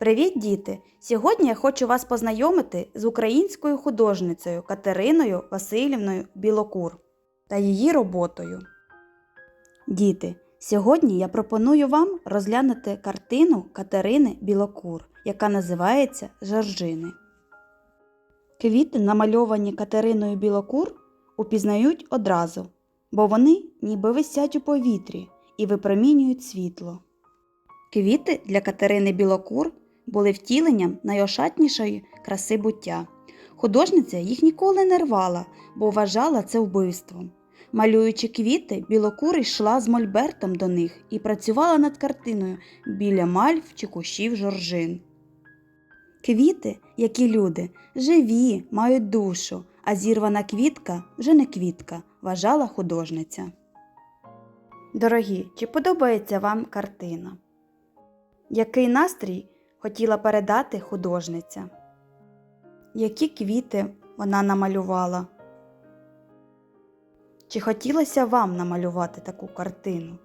Привіт, діти! Сьогодні я хочу вас познайомити з українською художницею Катериною Васильівною Білокур та її роботою. Діти, сьогодні я пропоную вам розглянути картину Катерини Білокур, яка називається Жоржини. Квіти, намальовані Катериною Білокур, упізнають одразу, бо вони ніби висять у повітрі і випромінюють світло. Квіти для Катерини Білокур були втіленням найошатнішої краси буття. Художниця їх ніколи не рвала, бо вважала це вбивством. Малюючи квіти, білокур йшла з мольбертом до них і працювала над картиною біля мальв чи кущів жоржин. Квіти, як і люди, живі, мають душу, а зірвана квітка вже не квітка, вважала художниця. Дорогі, чи подобається вам картина? Який настрій хотіла передати художниця? Які квіти вона намалювала? Чи хотілося вам намалювати таку картину?